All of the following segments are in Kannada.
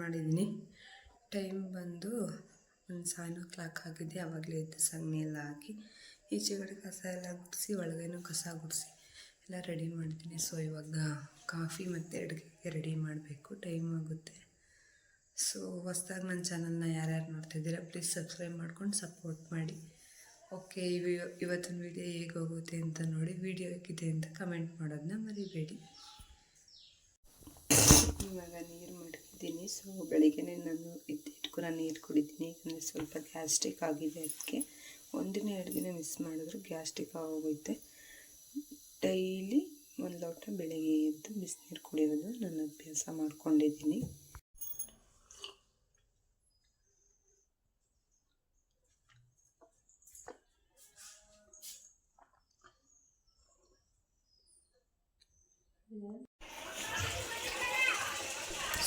ಮಾಡಿದ್ದೀನಿ. ಟೈಮ್ ಬಂದು ಒಂದು ಸೆವೆನ್ ಓ ಕ್ಲಾಕ್ ಆಗಿದೆ. ಆವಾಗಲೇ ಎದ್ದು ಸಗಣಿ ಎಲ್ಲ ಹಾಕಿ, ಈಚೆಗಡೆ ಕಸ ಎಲ್ಲ ಗುಡಿಸಿ, ಒಳಗೇನು ಕಸ ಗುಡಿಸಿ ಎಲ್ಲ ರೆಡಿ ಮಾಡ್ತೀನಿ. ಸೊ ಇವಾಗ ಕಾಫಿ ಮತ್ತು ಅಡುಗೆಗೆ ರೆಡಿ ಮಾಡಬೇಕು. ಟೈಮ್ ಆಗುತ್ತೆ. ಸೊ ಹೊಸ್ದಾಗಿ ನನ್ನ ಚಾನಲ್ನ ಯಾರ್ಯಾರು ನೋಡ್ತಿದ್ದೀರಾ ಪ್ಲೀಸ್ ಸಬ್ಸ್ಕ್ರೈಬ್ ಮಾಡ್ಕೊಂಡು ಸಪೋರ್ಟ್ ಮಾಡಿ. ಓಕೆ ಇವ ಇವತ್ತಿನ ವಿಡಿಯೋ ಹೇಗೆ ಅಂತ ನೋಡಿ ವಿಡಿಯೋ ಹೇಗಿದೆ ಅಂತ ಕಮೆಂಟ್ ಮಾಡೋದನ್ನ ಮರಿಬೇಡಿ. ಇವಾಗ ನೀರು ಮಡಗಿದ್ದೀನಿ ಸೊ ಬೆಳಿಗ್ಗೆ ನಾನು ಎತ್ತಿಟ್ಕೊಂಡು ನೀರು ಕುಡಿತೀನಿ. ಯಾಕಂದರೆ ಸ್ವಲ್ಪ ಗ್ಯಾಸ್ಟ್ರಿಕ್ ಆಗಿದೆ ಅದಕ್ಕೆ. ಒಂದಿನ ಎರಡು ದಿನ ಮಿಸ್ ಮಾಡಿದ್ರು. ಗ್ಯಾಸ್ಟ್ರಿಕ್ ಆಗೋಗುತ್ತೆ ಡೈಲಿ ಒಂದು ಲೋಟ ಬೆಳಿಗ್ಗೆ ಎದ್ದು ಬಿಸಿನೀರು ಕುಡಿಯೋದು ನಾನು ಅಭ್ಯಾಸ ಮಾಡ್ಕೊಂಡಿದ್ದೀನಿ.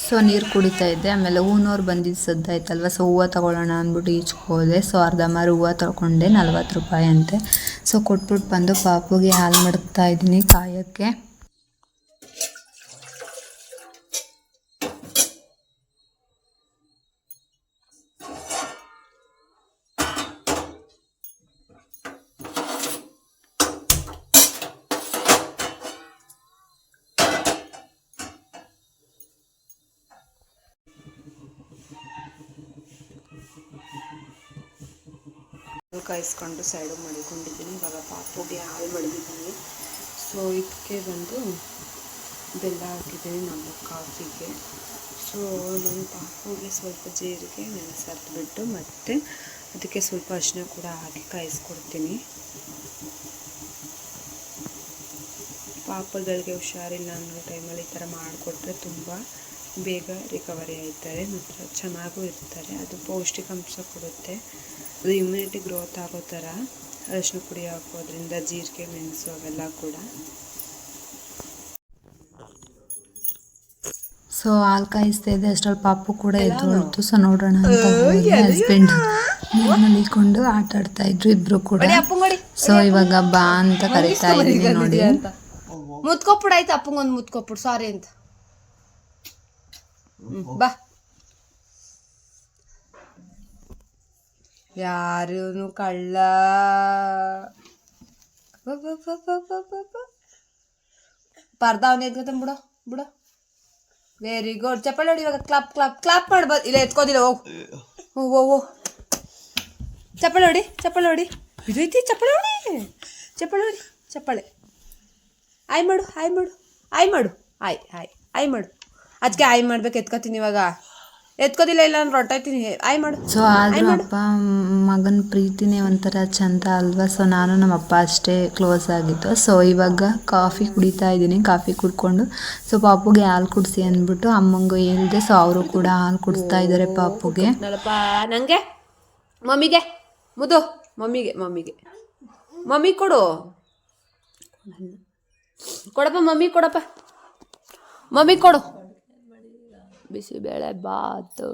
ಸೊ ನೀರು ಕುಡಿತಾ ಇದ್ದೆ, ಆಮೇಲೆ ಹೂನೋರು ಬಂದಿದ್ದು ಸದ್ದಾಯ್ತಲ್ವ? ಸೊ ಹೂವು ತೊಗೊಳ್ಳೋಣ ಅಂದ್ಬಿಟ್ಟು ಈಚ್ಕೋದೆ ಸೊ ಅರ್ಧ ಮಾರು ಹೂವು ತೊಗೊಂಡೆ, ನಲ್ವತ್ತು ರೂಪಾಯಿ ಅಂತೆ. ಸೊ ಕೊಟ್ಬಿಟ್ಟು ಬಂದು ಪಾಪುಗೆ ಹಾಲು ಮಡಗ್ತಾ ಇದ್ದೀನಿ ಕಾಯೋಕ್ಕೆ. ಕಾಯಿಸ್ಕೊಂಡು ಸೈಡು ಮಡಿಕೊಂಡಿದ್ದೀನಿ. ಇವಾಗ ಪಾಪುಗೆ ಹಾಲು ಮಡಗಿದ್ದೀನಿ ಸೊ ಇದಕ್ಕೆ ಬಂದು ಬೆಲ್ಲ ಹಾಕಿದ್ದೀನಿ ನಮ್ಮ ಕಾಫಿಗೆ. ಸೊ ನನ್ನ ಪಾಪುಗೆ ಸ್ವಲ್ಪ ಜೀರಿಗೆ ನೆನೆಸರ್ದ್ಬಿಟ್ಟು ಮತ್ತು ಅದಕ್ಕೆ ಸ್ವಲ್ಪ ಅರಿಶಿನ ಕೂಡ ಹಾಕಿ ಕಾಯಿಸ್ಕೊಡ್ತೀನಿ. ಪಾಪಗಳಿಗೆ ಹುಷಾರಿಲ್ಲ ಅನ್ನೋ ಟೈಮಲ್ಲಿ ಈ ಥರ ಮಾಡಿಕೊಟ್ರೆ ತುಂಬ ಬೇಗ ರಿಕವರಿ ಆಯ್ತಾರೆ ಮತ್ತು ಚೆನ್ನಾಗೂ ಇರ್ತಾರೆ ಅದು ಪೌಷ್ಟಿಕಾಂಶ ಕೊಡುತ್ತೆ. ಅದು ಇಮ್ಯುನಿಟಿ ಗ್ರೋತ್ ಆಗೋ ಥರ ಅರಿಶಿನ ಪುಡಿ ಹಾಕೋದ್ರಿಂದ ಜೀರಿಗೆ ಮೆಣಸು ಅವೆಲ್ಲ ಕೂಡ. ಸೊ ಹಾಲು ಕಾಯಿಸ್ತಾ ಇದೆ ಅಷ್ಟ್ರಲ್ಲಿ ಪಾಪು ಕೂಡ ಎದ್ದು ಸೊ ನೋಡೋಣ ಅಂತ ಹಸ್ಬೆಂಡ್ ನೀರಿನಲ್ಲಿಕೊಂಡು ಆಟ ಆಡ್ತಾ ಇದ್ರು ಇಬ್ರು ಕೂಡ. ಸೊ ಇವಾಗ ಬಾ ಅಂತ ಕರಿತಾ ಇದ್ದೀನಿ ನೋಡಿ. ಮುತ್ಕೊಪ್ಪುಡು ಆಯ್ತು ಅಪ್ಪಂಗೊಂದು ಮುತ್ಕೊಪ್ಪುಡು? ಸಾರಿ ಅಂತ. ಯಾರು ಕಳ್ಳ ಪರ್ದ ಅವನೇ ಎದ್ಕೊತ ಬಿಡು ಬಿಡು ವೆರಿ ಗುಡ್ ಚಪ್ಪಲ್ ಹೊಡಿ ಇವಾಗ ಕ್ಲಾಪ್ ಕ್ಲಾಪ್ ಕ್ಲಾಪ್ ಮಾಡ್ಬೋದು ಇಲ್ಲ ಎತ್ಕೋದಿಲ್ಲ ಹೋಗು ಹೋಗು ಹೋಗು ಚಪ್ಪಲ್ ಹೊಡಿ ಚಪ್ಪಲ್ ಹೊಡಿ ಇದೈತಿ ಚಪ್ಪಲ್ ಹೊಡಿ ಚಪ್ಪಲ್ ಹೊಡಿ ಚಪ್ಪಳೆ ಆಯ್ ಮಾಡು ಆಯ್ ಮಾಡು ಆಯ್ ಮಾಡು ಆಯ್ ಆಯ್ ಆಯ್ ಮಾಡು ಅದಕ್ಕೆ ಆಯ್ ಮಾಡ್ಬೇಕು ಎತ್ಕೋತೀನಿ ಇವಾಗ. ಎತ್ಕೋದಿಲ್ಲ ಇಲ್ಲ ಅಂದ್ರೆ ಹೊರ್ಟೋಯ್ತೀನಿ ಆಯ್ ಮಾಡು. ಸೊ ಆದ್ರೂ ಅಪ್ಪ ಮಗನ ಪ್ರೀತಿನೇ ಒಂಥರ ಚಂದ ಅಲ್ವಾ? ಸೊ ನಾನು ನಮ್ಮ ಅಪ್ಪ ಅಷ್ಟೇ ಕ್ಲೋಸ್ ಆಗಿತ್ತು ಸೊ ಇವಾಗ ಕಾಫಿ ಕುಡಿತಾ ಇದ್ದೀನಿ. ಕಾಫಿ ಕುಡ್ಕೊಂಡು ಸೊ ಪಾಪುಗೆ ಹಾಲು ಕುಡಿಸಿ ಅಂದ್ಬಿಟ್ಟು ಅಮ್ಮಂಗೂ ಹೇಳಿದೆ. ಸೊ ಅವರು ಕೂಡ ಹಾಲು ಕುಡಿಸ್ತಾ ಇದ್ದಾರೆ ಪಾಪುಗೆ. ನನಗೆ ಮಮ್ಮಿಗೆ? ಮುದು ಮಮ್ಮಿಗೆ ಮಮ್ಮಿಗೆ. ಮಮ್ಮಿ ಕೊಡು. ಕೊಡಪ್ಪ ಮಮ್ಮಿ ಕೊಡಪ್ಪ. ಮಮ್ಮಿ ಕೊಡು. ಬಿಸಿಬೇಳೆ ಬಾತು.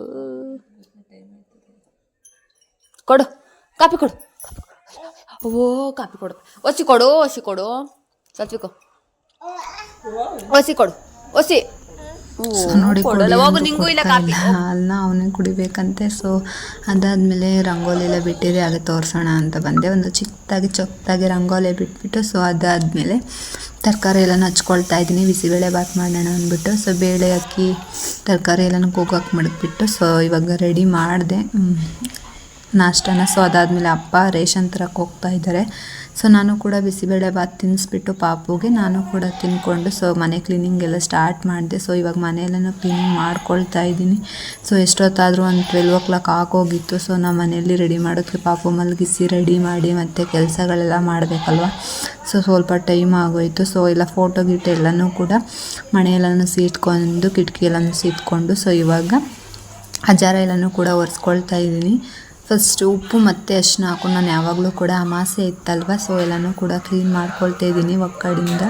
ಕೊಡು ಕಾಪಿ ಕೊಡು. ಓ ಕಾಪಿ ಕೊಡು. ಒಸಿ ಕೊಡು ಒಸಿ ಕೊಡು. ಸತ್ವಿಕೋ. ಒಸಿ ಕೊಡು, ಒಸಿ. ನೋಡಿ ಹಾಲನ್ನ ಅವನೇ ಕುಡಿಬೇಕಂತೆ. ಸೊ ಅದಾದ್ಮೇಲೆ ರಂಗೋಲಿ ಎಲ್ಲ ಬಿಟ್ಟಿದೆ ಹಾಗೆ ತೋರಿಸೋಣ ಅಂತ ಬಂದೆ. ಒಂದು ಚಿಕ್ಕದಾಗಿ ಚೊಕ್ಕದಾಗಿ ರಂಗೋಲಿ ಬಿಟ್ಬಿಟ್ಟು ಸೊ ಅದಾದಮೇಲೆ ತರಕಾರಿ ಎಲ್ಲ ಹಚ್ಕೊಳ್ತಾ ಇದ್ದೀನಿ. ಬಿಸಿಬೇಳೆ ಬಾತ್ ಮಾಡೋಣ ಅಂದ್ಬಿಟ್ಟು ಸೊ ಬೇಳೆ ಅಕ್ಕಿ ತರಕಾರಿ ಎಲ್ಲ ಕೂಗಕ್ಕೆ ಮಡಗ್ಬಿಟ್ಟು ಸೊ ಇವಾಗ ರೆಡಿ ಮಾಡಿದೆ. ನಾಷ್ಟನ. ಸೊ ಅದಾದಮೇಲೆ ಅಪ್ಪ ರೇಷನ್ ತರಕ್ಕೆ ಹೋಗ್ತಾ ಇದ್ದಾರೆ. ಸೊ ನಾನು ಕೂಡ ಬಿಸಿಬೇಳೆ ಭಾತ್ ತಿನ್ನಿಸ್ಬಿಟ್ಟು ಪಾಪುಗೆ, ನಾನು ಕೂಡ ತಿನ್ಕೊಂಡು ಸೊ ಮನೆ ಕ್ಲೀನಿಂಗ್ ಎಲ್ಲ ಸ್ಟಾರ್ಟ್ ಮಾಡಿದೆ. ಸೊ ಇವಾಗ ಮನೆಯಲ್ಲೂ ಕ್ಲೀನಿಂಗ್ ಮಾಡ್ಕೊಳ್ತಾ ಇದ್ದೀನಿ. ಸೊ ಎಷ್ಟೊತ್ತಾದರೂ ಒಂದು ಟ್ವೆಲ್ವ್ ಓ ಕ್ಲಾಕ್ ಆಗೋಗಿತ್ತು. ಸೊ ನಮ್ಮ ಮನೆಯಲ್ಲಿ ರೆಡಿ ಮಾಡೋದಕ್ಕೆ ಪಾಪು ಮಲಗಿಸಿ ರೆಡಿ ಮಾಡಿ ಮತ್ತು ಕೆಲಸಗಳೆಲ್ಲ ಮಾಡಬೇಕಲ್ವ? ಸೊ ಸ್ವಲ್ಪ ಟೈಮ್ ಆಗೋಯಿತು. ಸೊ ಎಲ್ಲ ಫೋಟೋ ಗಿಟ್ ಎಲ್ಲನೂ ಕೂಡ ಮನೆಯೆಲ್ಲನೂ ಸೀಟ್ಕೊಂಡು ಕಿಟಕಿ ಎಲ್ಲನೂ ಸೊ ಇವಾಗ ಹಜಾರ ಎಲ್ಲನೂ ಕೂಡ ಒರೆಸ್ಕೊಳ್ತಾ ಇದ್ದೀನಿ. ಫಸ್ಟ್ ಉಪ್ಪು ಮತ್ತು ಅರಿಶಿನ ಹಾಕೊಂಡು ನಾನು ಯಾವಾಗಲೂ ಕೂಡ ಅಮಾಸೆ ಇತ್ತಲ್ವ ಸೊ ಎಲ್ಲನೂ ಕೂಡ ಕ್ಲೀನ್ ಮಾಡ್ಕೊಳ್ತಾ ಇದ್ದೀನಿ ಒಕ್ಕಡಿಂದ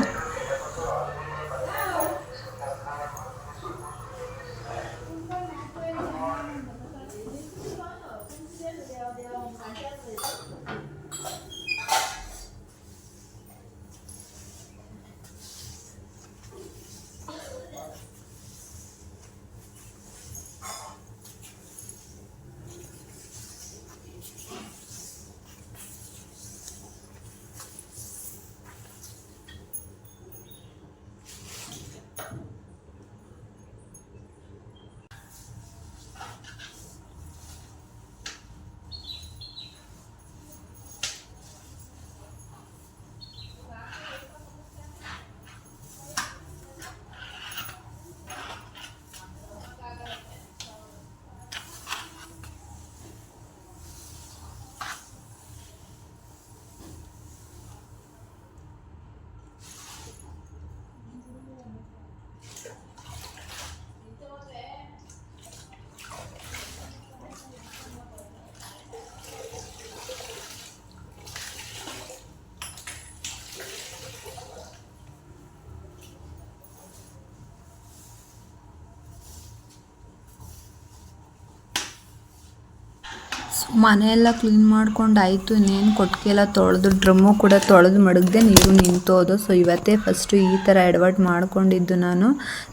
ಸೊ ಮನೆಯೆಲ್ಲ ಕ್ಲೀನ್ ಮಾಡ್ಕೊಂಡು ಆಯಿತು, ಇನ್ನೇನು ಕೊಟ್ಟಿಗೆ ಎಲ್ಲ ತೊಳೆದು, ಡ್ರಮ್ಮು ಕೂಡ ತೊಳೆದು ಮಡಗದೆ ನೀರು ನಿಂತೋದು. ಸೊ ಇವತ್ತೇ ಫಸ್ಟು ಈ ಥರ ಎಡವಟ್ ಮಾಡ್ಕೊಂಡಿದ್ದು ನಾನು.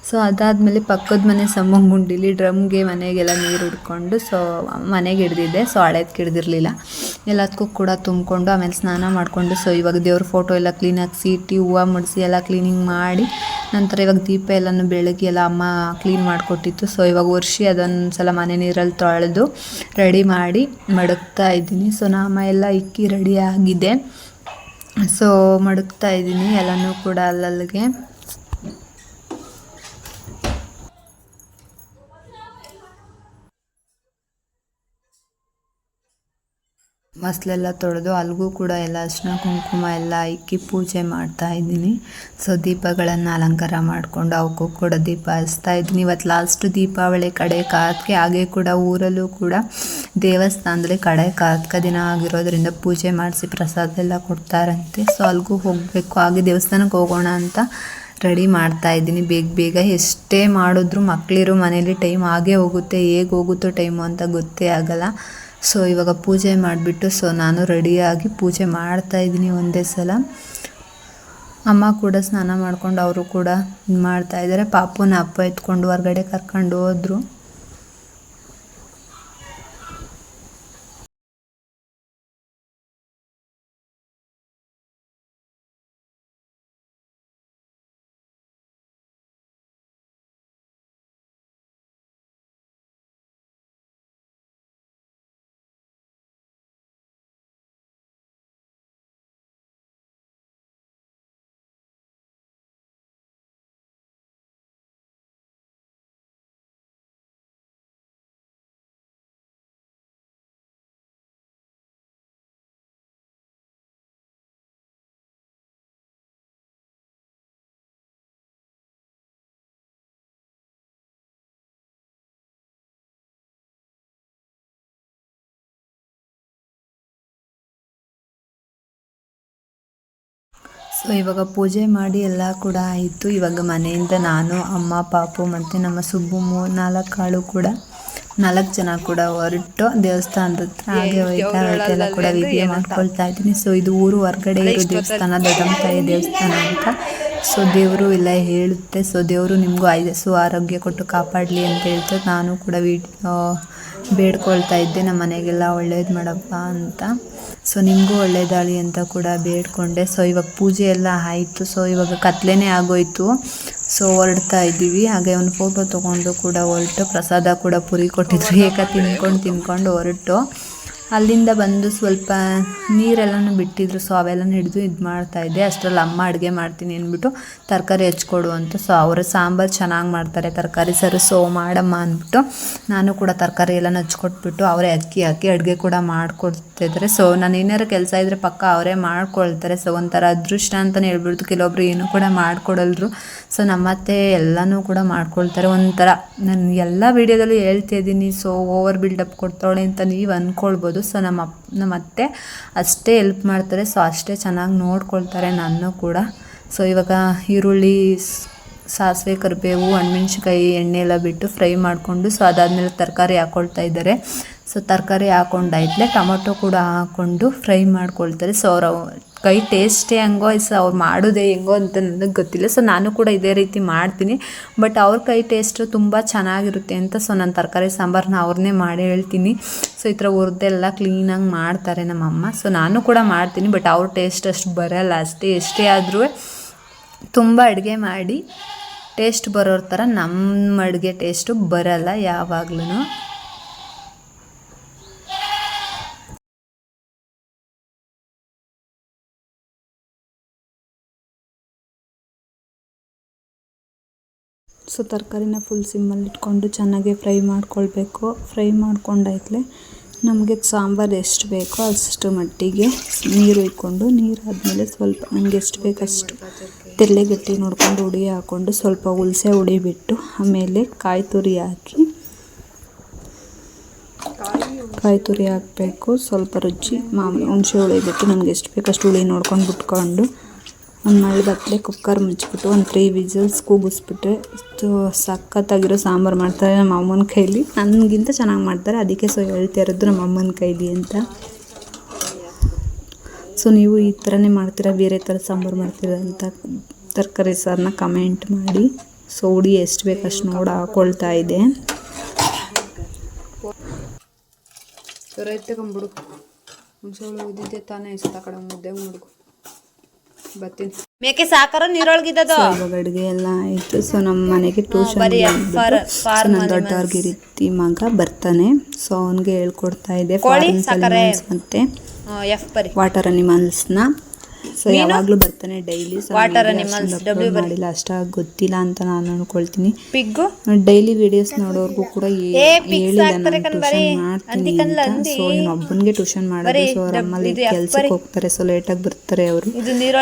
ಸೊ ಅದಾದಮೇಲೆ ಪಕ್ಕದ ಮನೆ ಸಮ್ಮಂಗುಂಡಿಲಿ ಡ್ರಮ್ಗೆ ಮನೆಗೆಲ್ಲ ನೀರು ಹಿಡ್ಕೊಂಡು ಸೊ ಮನೆಗೆ ಹಿಡ್ದಿದ್ದೆ. ಸೊ ಹಳೇದಕ್ಕೆ ಹಿಡ್ದಿರಲಿಲ್ಲ. ಎಲ್ಲದಕ್ಕೂ ಕೂಡ ತುಂಬಿಕೊಂಡು, ಆಮೇಲೆ ಸ್ನಾನ ಮಾಡಿಕೊಂಡು ಸೊ ಇವಾಗ ದೇವ್ರ ಫೋಟೋ ಎಲ್ಲ ಕ್ಲೀನಾಗಿ ಸೀಟಿ, ಹೂವು ಮುಡಿಸಿ ಎಲ್ಲ ಕ್ಲೀನಿಂಗ್ ಮಾಡಿ ನಂತರ ಇವಾಗ ದೀಪ ಎಲ್ಲನೂ ಬೆಳಗ್ಗೆ ಎಲ್ಲ ಅಮ್ಮ ಕ್ಲೀನ್ ಮಾಡಿಕೊಟ್ಟಿತ್ತು. ಸೊ ಇವಾಗ ವರ್ಷಿ ಅದೊಂದು ಸಲ ಮನೆ ನೀರಲ್ಲಿ ತೊಳೆದು ರೆಡಿ ಮಾಡಿ ಮಡಗ್ತಾ ಇದ್ದೀನಿ. ಸೊ ನಾಮ ಎಲ್ಲ ಇಕ್ಕಿ ರೆಡಿ ಆಗಿದೆ. ಸೊ ಮಡಗ್ತಾ ಇದ್ದೀನಿ ಎಲ್ಲನೂ ಕೂಡ ಅಲ್ಲಲ್ಲಿಗೆ. ಮಸ್ಲೆಲ್ಲ ತೊಳೆದು ಅಲ್ಲಿಗೂ ಕೂಡ ಎಲ್ಲ ಅರಿಶಿನ ಕುಂಕುಮ ಎಲ್ಲ ಇಕ್ಕಿ ಪೂಜೆ ಮಾಡ್ತಾ ಇದ್ದೀನಿ. ಸೊ ದೀಪಗಳನ್ನು ಅಲಂಕಾರ ಮಾಡಿಕೊಂಡು ಅವಕ್ಕೂ ಕೂಡ ದೀಪ ಹಚ್ತಾ ಇದ್ದೀನಿ. ಇವತ್ತು ಲಾಸ್ಟ್ ದೀಪಾವಳಿ ಕಡೆ ಕಾರ್ತಿಕೆ ಹಾಗೆ ಕೂಡ ಊರಲ್ಲೂ ಕೂಡ ದೇವಸ್ಥಾನದಲ್ಲಿ ಕಡೆ ಕಾರ್ತಿಕ ದಿನ ಆಗಿರೋದ್ರಿಂದ ಪೂಜೆ ಮಾಡಿಸಿ ಪ್ರಸಾದ ಎಲ್ಲ ಕೊಡ್ತಾರಂತೆ. ಸೊ ಅಲ್ಲಿಗೂ ಹೋಗಬೇಕು. ಹಾಗೆ ದೇವಸ್ಥಾನಕ್ಕೆ ಹೋಗೋಣ ಅಂತ ರೆಡಿ ಮಾಡ್ತಾ ಇದ್ದೀನಿ. ಬೇಗ ಬೇಗ ಎಷ್ಟೇ ಮಾಡಿದ್ರು ಮಕ್ಕಳಿರೋ ಮನೇಲಿ ಟೈಮ್ ಹಾಗೆ ಹೋಗುತ್ತೆ, ಹೇಗೆ ಹೋಗುತ್ತೋ ಟೈಮು ಅಂತ ಗೊತ್ತೇ ಆಗಲ್ಲ. ಸೊ ಇವಾಗ ಪೂಜೆ ಮಾಡಿಬಿಟ್ಟು ಸೊ ನಾನು ರೆಡಿಯಾಗಿ ಪೂಜೆ ಮಾಡ್ತಾ ಇದ್ದೀನಿ ಒಂದೇ ಸಲ. ಅಮ್ಮ ಕೂಡ ಸ್ನಾನ ಮಾಡ್ಕೊಂಡು, ಅವರು ಕೂಡ ಮಾಡ್ತಾ ಇದ್ದಾರೆ. ಪಾಪುನ ಅಪ್ಪ ಎತ್ಕೊಂಡು ಹೊರಗಡೆ ಕರ್ಕೊಂಡು ಹೋದ್ರು. ಸೊ ಇವಾಗ ಪೂಜೆ ಮಾಡಿ ಎಲ್ಲ ಕೂಡ ಆಯಿತು. ಇವಾಗ ಮನೆಯಿಂದ ನಾನು ಅಮ್ಮ ಪಾಪು ಮತ್ತು ನಮ್ಮ ಸುಬ್ಬು ಮೂ ನಾಲ್ಕು ಆಳು ಕೂಡ ನಾಲ್ಕು ಜನ ಕೂಡ ಹೊರಟು ದೇವಸ್ಥಾನದ ಹತ್ರ. ಹಾಗೆ ಹೋಯ್ತಾ ಹೋಯ್ತಾ ಎಲ್ಲ ಕೂಡ ವಿಡಿಯೋ ಮಾಡ್ಕೊಳ್ತಾ ಇದ್ದೀನಿ. ಸೊ ಇದು ಊರು ಹೊರಗಡೆ ಇರೋ ದೇವಸ್ಥಾನ ದೊಡ್ಡಮ್ಮ ತಾಯಿ ದೇವಸ್ಥಾನ ಅಂತ. ಸೊ ದೇವರು ಎಲ್ಲ ಹೇಳುತ್ತೆ. ಸೊ ದೇವರು ನಿಮಗೂ ಆಯಸ್ಸು ಆರೋಗ್ಯ ಕೊಟ್ಟು ಕಾಪಾಡಲಿ ಅಂತ ಹೇಳ್ತಾರೆ ನಾನು ಕೂಡ ವಿಡಿಯೋ ಬೇಡ್ಕೊಳ್ತಾ ಇದ್ದೆ, ನಮ್ಮ ಮನೆಗೆಲ್ಲ ಒಳ್ಳೇದು ಮಾಡಪ್ಪ ಅಂತ. ಸೊ ನಿಮಗೂ ಒಳ್ಳೇದಾಳಿ ಅಂತ ಕೂಡ ಬೇಡ್ಕೊಂಡೆ. ಸೊ ಇವಾಗ ಪೂಜೆ ಎಲ್ಲ ಆಯಿತು. ಸೊ ಇವಾಗ ಕತ್ಲೇ ಆಗೋಯ್ತು. ಸೊ ಹೊರಡ್ತಾ ಇದ್ದೀವಿ. ಹಾಗೆ ಒಂದು ಫೋಟೋ ತೊಗೊಂಡು ಕೂಡ ಹೊರಟು. ಪ್ರಸಾದ ಕೂಡ ಪುರಿ ಕೊಟ್ಟಿದ್ರು. ಏಕ ತಿನ್ಕೊಂಡು ತಿನ್ಕೊಂಡು ಹೊರಟು. ಅಲ್ಲಿಂದ ಬಂದು ಸ್ವಲ್ಪ ನೀರೆಲ್ಲನೂ ಬಿಟ್ಟಿದ್ರು, ಸೊ ಅವೆಲ್ಲನೂ ಹಿಡಿದು ಇದು ಮಾಡ್ತಾ ಇದ್ದೆ. ಅಷ್ಟರಲ್ಲಿ ಅಮ್ಮ ಅಡುಗೆ ಮಾಡ್ತೀನಿ ಅಂದ್ಬಿಟ್ಟು ತರಕಾರಿ ಹೆಚ್ಕೊಡು ಅಂತ. ಸೊ ಅವರು ಸಾಂಬಾರು ಚೆನ್ನಾಗಿ ಮಾಡ್ತಾರೆ, ತರಕಾರಿ ಸರಿ, ಸೊ ಮಾಡಮ್ಮ ಅಂದ್ಬಿಟ್ಟು ನಾನು ಕೂಡ ತರಕಾರಿ ಎಲ್ಲ ಹಚ್ಕೊಟ್ಬಿಟ್ಟು ಅವರೇ ಅಕ್ಕಿ ಹಾಕಿ ಅಡುಗೆ ಕೂಡ ಮಾಡಿಕೊಡ್ತಿದ್ದಾರೆ ಸೊ ನಾನು ಏನಾರು ಕೆಲಸ ಇದ್ದರೆ ಪಕ್ಕ ಅವರೇ ಮಾಡ್ಕೊಳ್ತಾರೆ. ಸೊ ಒಂಥರ ಅದೃಷ್ಟ ಅಂತಲೇ ಹೇಳ್ಬಿಡ್ತು ಕೆಲವೊಬ್ರು ಏನೂ ಕೂಡ ಮಾಡಿಕೊಡಲ್ರು. ಸೊ ನಮ್ಮತ್ತೆ ಎಲ್ಲನೂ ಕೂಡ ಮಾಡ್ಕೊಳ್ತಾರೆ. ಒಂಥರ ನಾನು ಎಲ್ಲ ವೀಡಿಯೋದಲ್ಲೂ ಹೇಳ್ತಾ ಇದ್ದೀನಿ. ಸೊ ಓವರ್ ಬಿಲ್ಡಪ್ ಕೊಡ್ತಾಳೆ ಅಂತ ನೀವು ಅಂದ್ಕೊಳ್ಬೋದು ಸೊ ನಮ್ಮ ಅಪ್ ನಮ್ಮ ಅತ್ತೆ ಅಷ್ಟೇ ಹೆಲ್ಪ್ ಮಾಡ್ತಾರೆ. ಸೊ ಅಷ್ಟೇ ಚೆನ್ನಾಗಿ ನೋಡ್ಕೊಳ್ತಾರೆ ನಾನು ಕೂಡ. ಸೊ ಇವಾಗ ಈರುಳ್ಳಿ ಸಾಸಿವೆ, ಕರಿಬೇವು ಹಣ್ಮೆಣ್ಸಿಕಾಯಿ ಎಣ್ಣೆ ಎಲ್ಲ ಬಿಟ್ಟು ಫ್ರೈ ಮಾಡಿಕೊಂಡು ಸೊ ಅದಾದಮೇಲೆ ತರಕಾರಿ ಹಾಕ್ಕೊಳ್ತಾ ಇದ್ದಾರೆ. ಸೊ ತರಕಾರಿ ಹಾಕೊಂಡಾಯ್ತಲೆ ಟೊಮೊಟೊ ಕೂಡ ಹಾಕ್ಕೊಂಡು ಫ್ರೈ ಮಾಡ್ಕೊಳ್ತಾರೆ. ಸೊ ಅವ್ರ ಕೈ ಟೇಸ್ಟೇ ಹಂಗೋ ಸೊ ಅವ್ರು ಮಾಡೋದೇ ಹೆಂಗೋ ಅಂತ ನನಗೆ ಗೊತ್ತಿಲ್ಲ. ಸೊ ನಾನು ಕೂಡ ಇದೇ ರೀತಿ ಮಾಡ್ತೀನಿ. ಬಟ್ ಅವ್ರ ಕೈ ಟೇಸ್ಟು ತುಂಬ ಚೆನ್ನಾಗಿರುತ್ತೆ ಅಂತ ಸೊ ನಾನು ತರಕಾರಿ ಸಾಂಬಾರನ್ನ ಅವ್ರನ್ನೇ ಮಾಡಿ ಹೇಳ್ತೀನಿ. ಸೊ ಈ ಥರ ಹುರಿದೆಲ್ಲ ಕ್ಲೀನಾಗಿ ಮಾಡ್ತಾರೆ ನಮ್ಮಮ್ಮ. ಸೊ ನಾನು ಕೂಡ ಮಾಡ್ತೀನಿ ಬಟ್ ಅವ್ರ ಟೇಸ್ಟ್ ಅಷ್ಟು ಬರಲ್ಲ. ಅಷ್ಟೇ, ಎಷ್ಟೇ ಆದರೂ ತುಂಬ ಅಡುಗೆ ಮಾಡಿ, ಟೇಸ್ಟ್ ಬರೋರ ಥರ ನಮ್ಮ ಅಡುಗೆ ಟೇಸ್ಟು ಬರಲ್ಲ ಯಾವಾಗ್ಲೂ ಸೊ ತರಕಾರಿನ ಫುಲ್ ಸಿಮ್ಮಲ್ಲಿ ಇಟ್ಕೊಂಡು ಚೆನ್ನಾಗಿ ಫ್ರೈ ಮಾಡ್ಕೊಳ್ಬೇಕು. ಫ್ರೈ ಮಾಡ್ಕೊಂಡಾಯ್ತಲೆ ನಮಗೆ ಸಾಂಬಾರು ಎಷ್ಟು ಬೇಕೋ ಅಷ್ಟು ಮಟ್ಟಿಗೆ ನೀರು ಇಟ್ಕೊಂಡು ನೀರು ಆದಮೇಲೆ ಸ್ವಲ್ಪ ನಮ್ಗೆ ಎಷ್ಟು ಬೇಕಷ್ಟು ತೆಳ್ಳೆ ಗಟ್ಟಿ ನೋಡ್ಕೊಂಡು ಹುಡಿ ಹಾಕ್ಕೊಂಡು ಸ್ವಲ್ಪ ಹುಲ್ಸೆ ಹುಡಿ ಬಿಟ್ಟು ಆಮೇಲೆ ಕಾಯಿ ತುರಿ ಹಾಕಿ ಕಾಯಿ ತುರಿ ಹಾಕಬೇಕು. ಸ್ವಲ್ಪ ರುಚಿ ಮಾಮೂಲಿ ಹುಣಸೆ ಹುಳಿ ಬಿಟ್ಟು ನಮ್ಗೆ ಎಷ್ಟು ಬೇಕಷ್ಟು ಹುಳಿ ನೋಡ್ಕೊಂಡು ಬಿಟ್ಕೊಂಡು ಒಂದು ಮಳೆ ಬತ್ತಲೆ ಕುಕ್ಕರ್ ಮುಚ್ಚಿಬಿಟ್ಟು ಒಂದು ತ್ರೀ ವಿಸಲ್ಸ್ ಕೂಗಿಸ್ಬಿಟ್ರೆ ಇಷ್ಟು ಸಖತ್ತಾಗಿರೋ ಸಾಂಬಾರು ಮಾಡ್ತಾರೆ ನಮ್ಮ ಅಮ್ಮನ ಕೈಲಿ. ನನಗಿಂತ ಚೆನ್ನಾಗಿ ಮಾಡ್ತಾರೆ. ಅದಕ್ಕೆ ಸೊ ಹೇಳ್ತಾ ಇರೋದು ನಮ್ಮ ಅಮ್ಮನ ಕೈಲಿ ಅಂತ. ಸೊ ನೀವು ಈ ಥರನೇ ಮಾಡ್ತೀರಾ? ಬೇರೆ ಥರ ಸಾಂಬಾರು ಮಾಡ್ತೀರಾ ಅಂತ ತರಕಾರಿ ಸಾರನ್ನ ಕಮೆಂಟ್ ಮಾಡಿ. ಸೊ ಹುಡಿ ಎಷ್ಟು ಬೇಕು ಅಷ್ಟು ನೋಡಿ ಹಾಕೊಳ್ತಾ ಇದೆ. ರೈತ ಕಂಬಿಡು ಹುಣ್ಸೋಳು ಉದ್ದಿದ್ದೆ ತಾನೇ, ಇಷ್ಟ ಕಡೆ ಮುದ್ದೆ ಮುಡುಗು ಬರ್ತೀನಿ. ಮೇಕೆ ಸಾಕಾರ ನೀರೊಳಗಿದ್ದದು? ಇವಾಗ ಅಡುಗೆ ಎಲ್ಲ ಆಯಿತು. ಸೊ ನಮ್ಮ ಮನೆಗೆ ಟ್ಯೂಷನ್ ನನ್ನ ದೊಡ್ಡವ್ರಿಗೆ ರೀತಿ ಮಗ ಬರ್ತಾನೆ. ಸೊ ಅವನಿಗೆ ಹೇಳ್ಕೊಡ್ತಾ ಇದೆ ಕೋಳಿ ಫಾರಿನ್ಸ್ ಅನಿಮಲ್ಸ್ ಮತ್ತೆ ವಾಟರ್ ಅನಿಮಲ್ಸ್ನ ಸೊ ಯಾವಾಗಲೂ ಬರ್ತಾನೆ ಡೈಲಿ ವಾಟರ್ ಅನಿಮಲ್ಸ್ ಡಬ್ಲ್ಯೂ ಮಾಡಿಲ್ಲ. ಅಷ್ಟಾಗಿ ಗೊತ್ತಿಲ್ಲ ಅಂತ ನಾನು ಅನ್ಕೊಳ್ತೀನಿ. ಪಿಗ್ಗು? ಡೈಲಿ ವಿಡಿಯೋಸ್ ನೋಡೋರ್ಗೂ ಕೂಡ ಹೇಳಿಲ್ಲ ನಾನು ಟ್ಯೂಷನ್ ಮಾಡ್ತೀನಿ ಅಂತ. ಸೊ ಇನ್ನೊಬ್ಬನಿಗೆ ಟ್ಯೂಷನ್ ಮಾಡೋದು ಸೊ ಅವ್ರ ಅಮ್ಮಲ್ಲಿ ಕೆಲ್ಸಕ್ಕೆ ಹೋಗ್ತಾರೆ ಸೊ ಲೇಟಾಗಿ ಬರ್ತಾರೆ ಅವರು.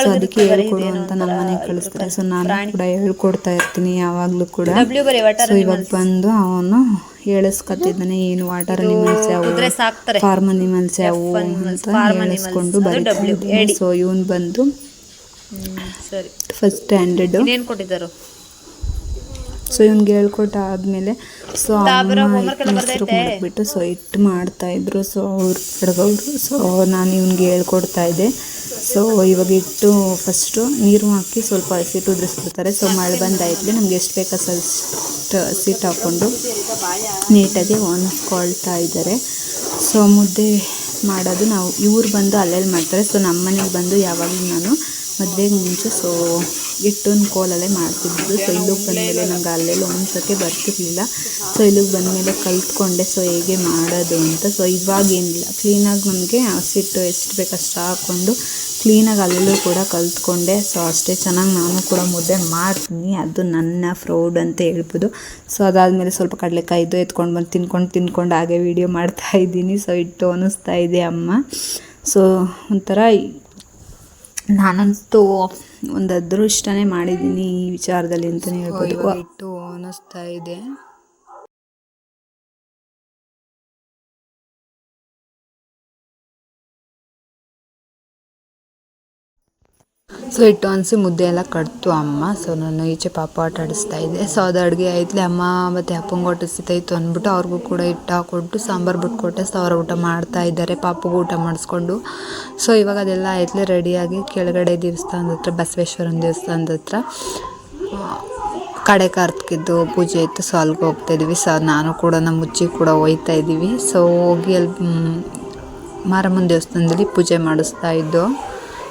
ಸೊ ಅದಕ್ಕೆ ಹೇಳ್ಕೊಡು ಅಂತ ನಮ್ಮ ಮನೆಗೆ ಕಳಿಸ್ತಾರೆ. ಸೊ ನಾನು. ಕೂಡ ಹೇಳ್ಕೊಡ್ತಾ ಇರ್ತೀನಿ ಯಾವಾಗಲೂ ಕೂಡ. ಸೊ ಇವಾಗ ಬಂದು ಅವನು ಹೇಳಿಸ್ಕೊತಿದ್ದಾನೆ ಏನು ವಾಟರ್ ಅನಿಮಲ್ಸ್ ಯಾವ ಫಾರ್ಮ್ ಅನಿಮಲ್ಸ್ ಯಾವು ಅಂತ ಹೇಳಿಸ್ಕೊಂಡು animals. ಅದು ಬರೀತಾ W, ಇದ್ದಾನೆ ಎಡಿ. ಸೊ ಇವನು ಬಂದು ಸರಿ. ಫಸ್ಟ್ ಸ್ಟ್ಯಾಂಡರ್ಡ್ ಇನ್ನೇನ್ ಕೊಟ್ಟಿದ್ದಾರು? ಸೊ ಇವ್ನಿಗೆ ಸೊ ಮಾಡಿಬಿಟ್ಟು homework ಎಲ್ಲ ಹೆಸರು? ಮಾಡ್ಬಿಟ್ಟು ಸೊ ಇಟ್ಟು ಮಾಡ್ತಾ ಇದ್ರು ಸೊ ಅವ್ರು ಬೆಳಗವ್ರು ಸೊ ನಾನು ಇವ್ನಿಗೆ ಹೇಳ್ಕೊಡ್ತಾ ಇದ್ದೆ. ಸೊ ಇವಾಗ ಇಟ್ಟು ಫಸ್ಟು ನೀರು ಹಾಕಿ ಸ್ವಲ್ಪ ಹಸಿಟ್ಟು ಉದ್ರಿಸ್ಬಿಡ್ತಾರೆ. ಸೊ ಮಳೆ ಬಂದಾಯ್ತು ನಮ್ಗೆ ಎಷ್ಟು ಬೇಕು ಅಷ್ಟು ಹಸಿಟ್ಟು ಹಾಕ್ಕೊಂಡು ನೀಟಾಗಿ ಒಣಸ್ಕೊಳ್ತಾ ಇದ್ದಾರೆ. ಸೊ ಮುದ್ದೆ ಮಾಡೋದು ನಾವು ಇವ್ರು ಬಂದು ಅಲ್ಲೆಲ್ಲಿ ಮಾಡ್ತಾರೆ. ಸೊ ನಮ್ಮ ಮನೆಗೆ ಬಂದು ಯಾವಾಗಲೂ ನಾನು ಮದುವೆಗೆ ಮುಂಚೆ ಸೊ ಹಿಟ್ಟನ್ನು ಕೋಲಲ್ಲೇ ಮಾಡ್ತಿದ್ದು ಸೊ ಇಲ್ಲಿಗೆ ಬಂದಮೇಲೆ ನಂಗೆ ಅಲ್ಲೆಲ್ಲ ಒಂದ್ಸತಿ ಬರ್ತಿರ್ಲಿಲ್ಲ. ಸೊ ಇಲ್ಲಿಗೆ ಬಂದಮೇಲೆ ಕಲ್ತ್ಕೊಂಡೆ. ಸೊ ಹೇಗೆ ಮಾಡೋದು ಅಂತ. ಸೊ ಇವಾಗ ಏನಿಲ್ಲ ಕ್ಲೀನಾಗಿ ನಮಗೆ ಹಸಿಟ್ಟು ಎಷ್ಟು ಬೇಕು ಅಷ್ಟು ಹಾಕ್ಕೊಂಡು ಕ್ಲೀನಾಗಿ ಅಲ್ಲೂ ಕೂಡ ಕಲ್ತ್ಕೊಂಡೆ. ಸೊ ಅಷ್ಟೇ ಚೆನ್ನಾಗಿ ನಾನು ಕೂಡ ಮುದ್ದೆ ಮಾಡ್ತೀನಿ. ಅದು ನನ್ನ ಫ್ರೌಡ್ ಅಂತ ಹೇಳ್ಬೋದು. ಸೊ ಅದಾದಮೇಲೆ ಸ್ವಲ್ಪ ಕಡಲೆಕಾಯಿದ್ದು ಎತ್ಕೊಂಡು ಬಂದು ತಿನ್ಕೊಂಡು ತಿನ್ಕೊಂಡು ಹಾಗೆ ವಿಡಿಯೋ ಮಾಡ್ತಾ ಇದ್ದೀನಿ. ಸೊ ಇಟ್ಟು ಅನ್ನಿಸ್ತಾ ಇದೆ ಅಮ್ಮ. ಸೊ ಒಂಥರ ನಾನಂತೂ ಒಂದು ಅದೃಷ್ಟನೇ ಮಾಡಿದ್ದೀನಿ ಈ ವಿಚಾರದಲ್ಲಿ ಅಂತಲೇ ಹೇಳ್ಬೋದು. ಇಟ್ಟು ಅನ್ನಿಸ್ತಾ ಇದೆ. ಸೊ ಇಟ್ಟು ಅನಿಸಿ ಮುದ್ದೆ ಎಲ್ಲ ಕಟ್ತು ಅಮ್ಮ. ಸೊ ನಾನು ಈಚೆ ಪಾಪ ಆಟ ಆಡಿಸ್ತಾ ಇದ್ದೆ. ಸೊ ಅದು ಅಡುಗೆ ಆಯ್ತಲೆ ಅಮ್ಮ ಮತ್ತು ಅಪ್ಪಂಗೆ ಸಿತಾಯಿತ್ತು ಅಂದ್ಬಿಟ್ಟು ಅವ್ರಿಗೂ ಕೂಡ ಹಿಟ್ಟು ಹಾಕ್ಕೊಟ್ಟು ಸಾಂಬಾರು ಬಿಟ್ಕೊಟ್ಟೆ. ಸೊ ಅವ್ರು ಊಟ ಮಾಡ್ತಾ ಇದ್ದಾರೆ, ಪಾಪಗೂ ಊಟ ಮಾಡಿಸ್ಕೊಂಡು. ಸೊ ಇವಾಗ ಅದೆಲ್ಲ ಆಯ್ತಲೆ ರೆಡಿಯಾಗಿ ಕೆಳಗಡೆ ದೇವಸ್ಥಾನದ ಹತ್ರ, ಬಸವೇಶ್ವರನ ದೇವಸ್ಥಾನದ ಹತ್ರ ಕಡೆ ಕಾರ್ತಿದ್ದು ಪೂಜೆ ಇತ್ತು. ಸೊ ಅಲ್ಲಿಗೆ ಹೋಗ್ತಾ ಇದ್ದೀವಿ. ಸೊ ನಾನು ಕೂಡ, ನಮ್ಮ ಮುಚ್ಚಿ ಕೂಡ ಹೋಯ್ತಾ ಇದ್ದೀವಿ. ಸೊ ಹೋಗಿ ಅಲ್ಲಿ ಮಾರಮ್ಮನ ದೇವಸ್ಥಾನದಲ್ಲಿ ಪೂಜೆ ಮಾಡಿಸ್ತಾ ಇದ್ದು.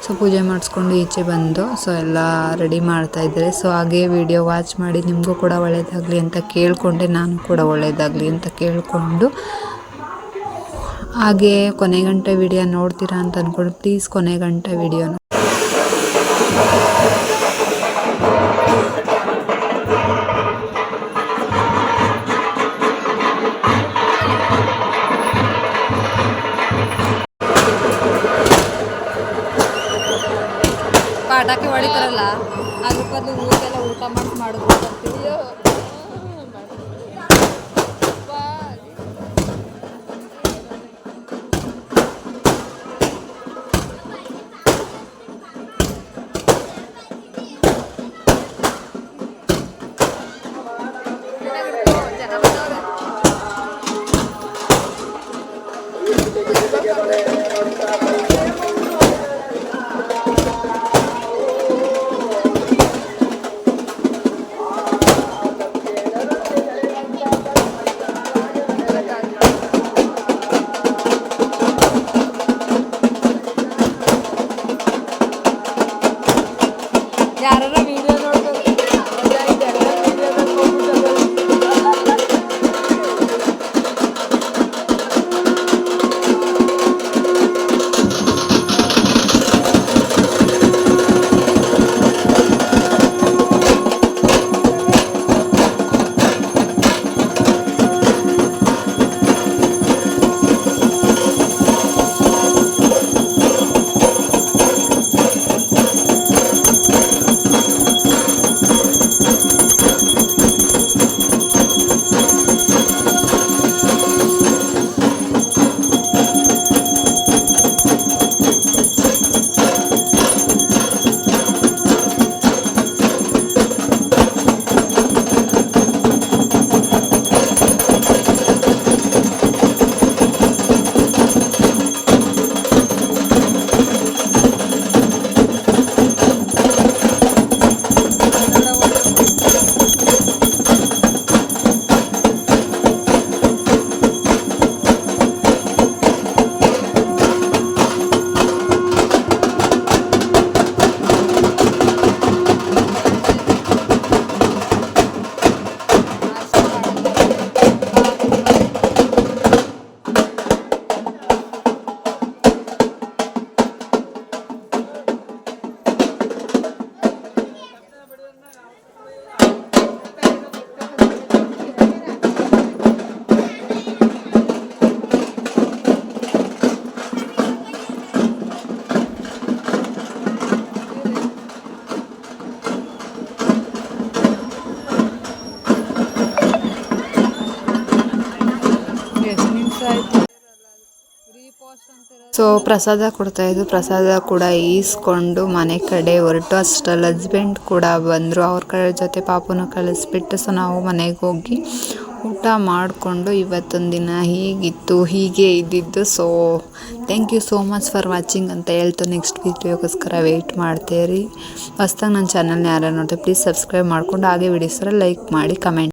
ಸೊ ಪೂಜೆ ಮಾಡಿಸ್ಕೊಂಡು ಈಚೆ ಬಂದು ಸೊ ಎಲ್ಲ ರೆಡಿ ಮಾಡ್ತಾ ಇದ್ದಾರೆ. ಸೊ ಹಾಗೆ ವಿಡಿಯೋ ವಾಚ್ ಮಾಡಿ, ನಿಮಗೂ ಕೂಡ ಒಳ್ಳೆಯದಾಗಲಿ ಅಂತ ಕೇಳಿಕೊಂಡೆ, ನಾನು ಕೂಡ ಒಳ್ಳೆಯದಾಗಲಿ ಅಂತ ಕೇಳಿಕೊಂಡು. ಹಾಗೆ ಕೊನೆ ಗಂಟೆ ವಿಡಿಯೋ ನೋಡ್ತೀರಾ ಅಂತ ಅಂದ್ಕೊಂಡು ಪ್ಲೀಸ್ ಕೊನೆ ಗಂಟೆ ವಿಡಿಯೋನ ಅದ್ರ ಬದಲು ಊರಿಗೆಲ್ಲ ಊಟ ಮಾಡಿ ಮಾಡಿದ್ರು ಯಾರ ಸೊ ಪ್ರಸಾದ ಕೊಡ್ತಾಯಿದ್ದು ಪ್ರಸಾದ ಕೂಡ ಈಸ್ಕೊಂಡು ಮನೆ ಕಡೆ ಹೊರಟು ಅಷ್ಟರಲ್ಲಿ ಹಸ್ಬೆಂಡ್ ಕೂಡ ಬಂದರು. ಅವ್ರ ಕಡೆ ಜೊತೆ ಪಾಪುನ ಕಳಿಸ್ಬಿಟ್ಟು ಸೊ ನಾವು ಮನೆಗೆ ಹೋಗಿ ಊಟ ಮಾಡಿಕೊಂಡು ಇವತ್ತೊಂದು ದಿನ ಹೀಗಿತ್ತು, ಹೀಗೆ ಇದ್ದಿದ್ದು. So thank you so much for watching ಅಂತ ಹೇಳ್ತು ನೆಕ್ಸ್ಟ್ ವೀಡಿಯೋಗೋಸ್ಕರ ವೆಯ್ಟ್ ಮಾಡ್ತೀರಿ. ಹೊಸ್ದಾಗ ನನ್ನ ಚಾನಲ್ನ ಯಾರು ನೋಡ್ತಾರೆ ಪ್ಲೀಸ್ ಸಬ್ಸ್ಕ್ರೈಬ್ ಮಾಡಿಕೊಂಡು, ಹಾಗೆ ವಿಡಿಯೋಸ್ರೆ ಲೈಕ್ ಮಾಡಿ ಕಮೆಂಟ್